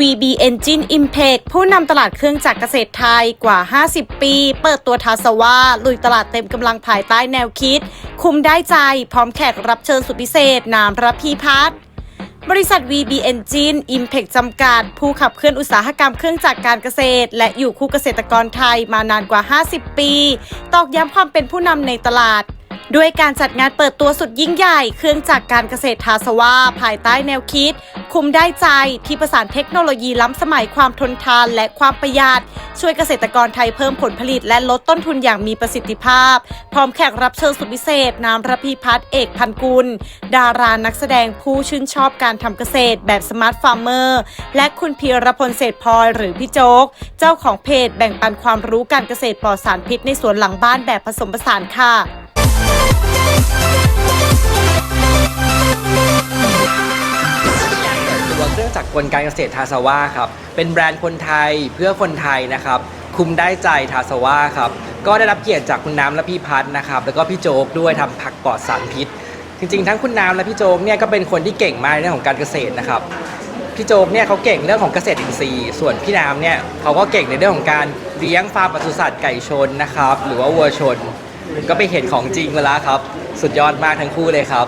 VB Engine Impact ผู้นำตลาดเครื่องจักรเกษตรไทยกว่า 50 ปี เปิดตัวทาสวาลุยตลาดเต็มกำลังภายใต้แนวคิด คุมได้ใจ พร้อมแขกรับเชิญสุดพิเศษ นามระพีพัฒน์บริษัท VB Engine Impact จำกัด ผู้ขับเคลื่อนอุตสาหกรรมเครื่องจักรการเกษตร และอยู่คู่เกษตรกรไทยมานานกว่า 50 ปี ตอกย้ำความเป็นผู้นำในตลาด ด้วยการจัดงานเปิดตัวสุดยิ่งใหญ่ เครื่องจักรการเกษตรทาสวาภายใต้แนวคิด คุมได้ใจที่ประสานเทคโนโลยีล้ำสมัยความทนทานและความประหยัด ช่วยเกษตรกรไทยเพิ่มผลผลิตและลดต้นทุนอย่างมีประสิทธิภาพ พร้อมแขกรับเชิญสุดพิเศษนามระพีพัฒน์เอกพันกุล ดารานักแสดงผู้ชื่นชอบการทำเกษตรแบบสมาร์ทฟาร์มเมอร์ และคุณพีรพลเศษพลอยหรือพี่โจ๊ก เจ้าของเพจแบ่งปันความรู้การเกษตรปลอดสารพิษในสวนหลังบ้านแบบผสมผสานค่ะ จักกลไกเกษตรทาสวาครับ เป็นแบรนด์คนไทยเพื่อคนไทยนะครับ คุมได้ใจทาสวาครับ ก็ได้รับเกียรติจากคุณน้ำและพี่พัฒนะครับ แล้วก็พี่โจ๊กด้วยทำผักปลอดสารพิษ จริงๆ ทั้งคุณน้ำและพี่โจ๊กเนี่ยก็เป็นคนที่เก่งมากในเรื่องของการเกษตรนะครับ พี่โจ๊กเนี่ยเขาเก่งเรื่องของเกษตรอินทรีย์ ส่วนพี่น้ำเนี่ยเขาก็เก่งในเรื่องของการเลี้ยงฟาร์มปศุสัตว์ไก่ชนนะครับ หรือว่าวัวชน ก็ไปเห็นของจริงมาแล้วครับ สุดยอดมากทั้งคู่เลยครับ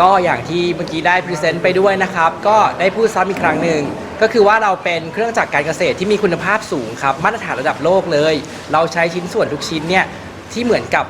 ก็อย่างที่เมื่อกี้ได้พรีเซนต์ไปด้วยนะครับ ก็ได้พูดซ้ำอีกครั้งหนึ่ง ก็คือว่าเราเป็นเครื่องจักรการเกษตรที่มีคุณภาพสูงครับ มาตรฐานระดับโลกเลย เราใช้ชิ้นส่วนทุกชิ้นเนี่ยที่เหมือนกับ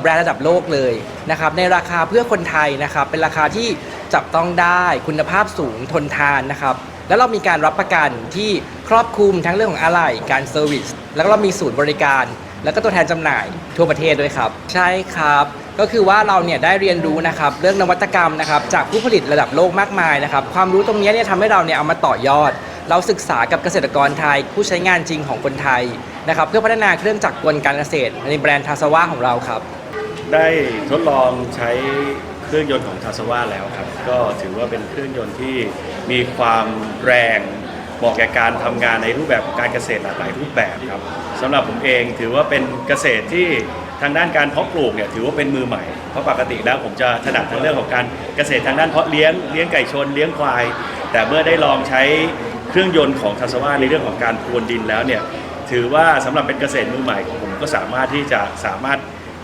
แบรนด์ระดับโลกเลยนะครับ ในราคาเพื่อคนไทยนะครับ เป็นราคาที่จับต้องได้คุณภาพสูงทนทานนะครับ แล้วเรามีการรับประกันที่ครอบคลุมทั้งเรื่องของอะไหล่การเซอร์วิสแล้วก็เรามีศูนย์บริการ แล้วก็ตัวแทนจำหน่ายทั่วประเทศด้วยครับ ใช่ครับ ก็คือว่าเราเนี่ยได้เรียนรู้นะครับเรื่องนวัตกรรมนะครับจากผู้ผลิตระดับโลกมากมายนะครับความรู้ตรงนี้เนี่ยทำให้เราเนี่ยเอามาต่อยอด เราศึกษากับเกษตรกรไทย ผู้ใช้งานจริงของคนไทยนะครับเพื่อพัฒนาเครื่องจักรกลการเกษตร ในแบรนด์ทาสวาของเราครับ ได้ทดลองใช้เครื่องยนต์ของทาสวาแล้วครับ ก็ถือว่าเป็นเครื่องยนต์ที่มีความแรงเหมาะแก่การทำงานในรูปแบบการเกษตรหลากหลายรูปแบบครับสำหรับผมเองถือว่าเป็นเกษตรที่ ทางด้านการเพาะปลูกเนี่ยถือว่าเป็นมือใหม่ เพราะปกติแล้วผมจะถนัดทางเรื่องของการเกษตรทางด้านเพาะเลี้ยงเลี้ยงไก่ชนเลี้ยงควาย แต่เมื่อได้ลองใช้เครื่องยนต์ของทาสวาในเรื่องของการพรวนดินแล้วเนี่ยถือว่าสำหรับเป็นเกษตรมือใหม่ของผมก็สามารถที่จะสามารถ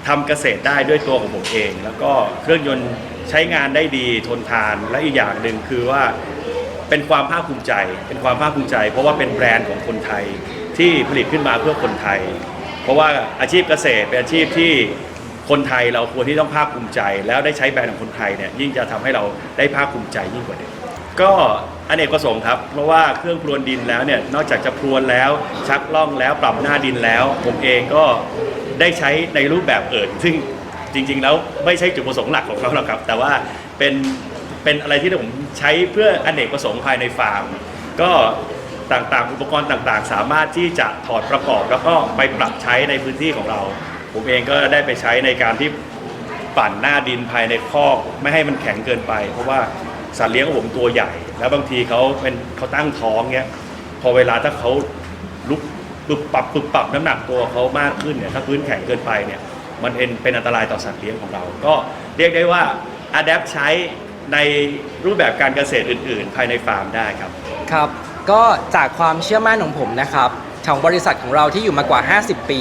ทำเกษตรได้ด้วยตัวของผมเอง แล้วก็เครื่องยนต์ใช้งานได้ดีทนทานและอีกอย่างหนึ่งคือว่าเป็นความภาคภูมิใจ เป็นความภาคภูมิใจ เพราะว่าเป็นแบรนด์ของคนไทยที่ผลิตขึ้นมาเพื่อคนไทย เพราะว่าอาชีพเกษตรเป็นอาชีพที่คนไทยเราควรที่ต้องภาคภูมิใจ แล้วได้ใช้แบรนด์ของคนไทยเนี่ยยิ่งจะทำให้เราได้ภาคภูมิใจยิ่งกว่าเดิมก็อเนกประสงค์ครับเพราะว่าเครื่องพรวนดินแล้วเนี่ยนอกจากจะพรวนแล้วชักล่องแล้วปรับหน้าดินแล้ว ผมเองก็ได้ใช้ในรูปแบบอื่นซึ่งจริง ๆ แล้วไม่ใช่จุดประสงค์หลักของเขาหรอกครับ แต่ว่าเป็นเป็นอะไรที่ผมใช้เพื่ออเนกประสงค์ภายในฟาร์ม ก็ ต่างๆ อุปกรณ์ต่างๆ สามารถที่จะถอดประกอบ แล้วก็ไปปรับใช้ในพื้นที่ของเรา ผมเองก็ได้ไปใช้ในการที่ปั่นหน้าดินภายในคอกไม่ให้มันแข็งเกินไป เพราะว่าสัตว์เลี้ยงของผมตัวใหญ่ แล้วบางทีเขาเป็นเขาตั้งท้องเนี้ยพอเวลาถ้าเขาลุกปรับปรับปรับปรับน้ำหนักตัวเขามากขึ้นเนี่ยถ้าพื้นแข็งเกินไปเนี่ยมันเป็นเป็นอันตรายต่อสัตว์เลี้ยงของเรา ก็เรียกได้ว่าอัดแอปใช้ในรูปแบบการเกษตรอื่น ๆ ภายในฟาร์มได้ครับครับ ก็จากความเชื่อมั่นของผมนะครับของบริษัทของเราที่อยู่มากว่า 50 ปี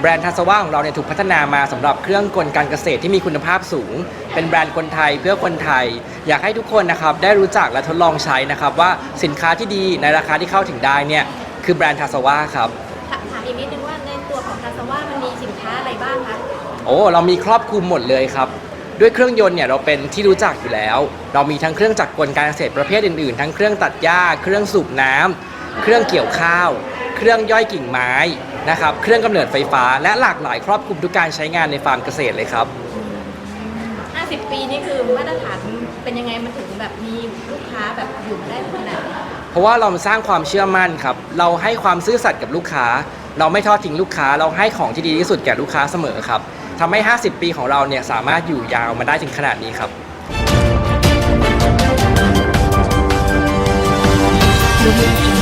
แบรนด์ทัสวาของเราเนี่ยถูกพัฒนามาสำหรับเครื่องกลการเกษตรที่มีคุณภาพสูง เป็นแบรนด์คนไทยเพื่อคนไทย อยากให้ทุกคนนะครับได้รู้จักและทดลองใช้นะครับว่าสินค้าที่ดีในราคาที่เข้าถึงได้เนี่ยคือแบรนด์ทัสวาครับถามถามอีกนิดนึงว่าในตัวของทาสว่ามันมีสินค้าอะไรบ้างคะโอ้เรามีครอบคลุมหมดเลยครับ ด้วยเครื่องยนต์เนี่ยเราเป็นที่รู้จักอยู่แล้ว เรามีทั้งเครื่องจักรกลการเกษตรประเภทอื่นๆ ทั้งเครื่องตัดหญ้า เครื่องสูบน้ำเครื่องเกี่ยวข้าว เครื่องย่อยกิ่งไม้นะครับ เครื่องกำเนิดไฟฟ้า และหลากหลายครอบคลุมทุกการใช้งานในฟาร์มเกษตรเลยครับ 50 ปีนี่คือมาตรฐานเป็นยังไงมันถึงแบบมีลูกค้าแบบอยู่มาได้ถึงขนาดนี้เพราะว่าเราสร้างความเชื่อมั่นครับ เราให้ความซื่อสัตย์กับลูกค้า เราไม่ทอดทิ้งลูกค้า เราให้ของที่ดีที่สุดแก่ลูกค้าเสมอครับ ทำให้ 50 ปีของเราเนี่ยสามารถอยู่ยาวมาได้ถึงขนาดนี้ครับเ